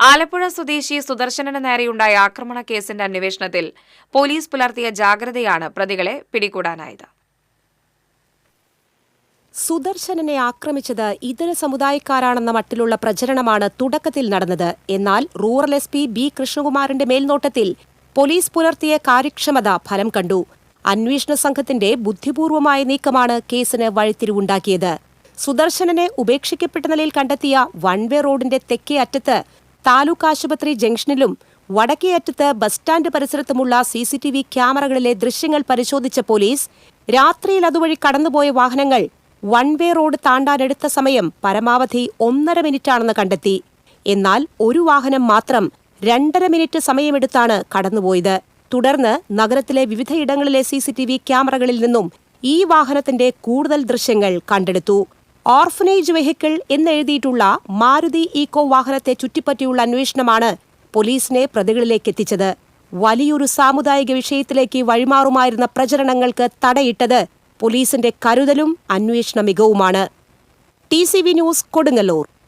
ആലപ്പുഴ സ്വദേശി സുദർശനന് നേരെയുണ്ടായ ആക്രമണ കേസിന്റെ അന്വേഷണത്തിൽ പോലീസ് പുലർത്തിയ ജാഗ്രതയാണ് പ്രതികളെ പിടികൂടാനായത്. സുദർശനനെ ആക്രമിച്ചത് ഇതര സമുദായക്കാരാണെന്ന മട്ടിലുള്ള പ്രചരണമാണ് തുടക്കത്തിൽ നടന്നത്. എന്നാൽ റൂറൽ എസ് പി ബി കൃഷ്ണകുമാറിന്റെ മേൽനോട്ടത്തിൽ പോലീസ് പുലർത്തിയ കാര്യക്ഷമത ഫലം കണ്ടു. അന്വേഷണ സംഘത്തിന്റെ ബുദ്ധിപൂർവമായ നീക്കമാണ് കേസിന് വഴിത്തിരിവുണ്ടാക്കിയത്. സുദർശനനെ ഉപേക്ഷിക്കപ്പെട്ട നിലയിൽ കണ്ടെത്തിയ വൺവേ റോഡിന്റെ തെക്കേ അറ്റത്ത് താലൂക്ക് ആശുപത്രി ജംഗ്ഷനിലും വടക്കേയറ്റത്ത് ബസ് സ്റ്റാൻഡ് പരിസരത്തുമുള്ള സി സി ടി വി ക്യാമറകളിലെ ദൃശ്യങ്ങൾ പരിശോധിച്ച പോലീസ് രാത്രിയിൽ അതുവഴി കടന്നുപോയ വാഹനങ്ങൾ വൺ വേ റോഡ് താണ്ടാനെടുത്ത സമയം പരമാവധി ഒന്നര മിനിറ്റാണെന്ന് കണ്ടെത്തി. എന്നാൽ ഒരു വാഹനം മാത്രം രണ്ടര മിനിറ്റ് സമയമെടുത്താണ് കടന്നുപോയത്. തുടർന്ന് നഗരത്തിലെ വിവിധയിടങ്ങളിലെ സി സി ടി വി ക്യാമറകളിൽ നിന്നും ഈ വാഹനത്തിന്റെ കൂടുതൽ ദൃശ്യങ്ങൾ കണ്ടെടുത്തു. ഓർഫനേജ് വെഹിക്കിൾ എന്നെഴുതിയിട്ടുള്ള മാരുതി ഈക്കോ വാഹനത്തെ ചുറ്റിപ്പറ്റിയുള്ള അന്വേഷണമാണ് പോലീസിനെ പ്രതികളിലേക്ക് എത്തിച്ചത്. വലിയൊരു സാമുദായിക വിഷയത്തിലേക്ക് വഴിമാറുമായിരുന്ന പ്രചരണങ്ങൾക്ക് തടയിട്ടത് പോലീസിന്റെ കരുതലും അന്വേഷണ മികവുമാണ് ടി ന്യൂസ് കൊടുങ്ങല്ലൂർ.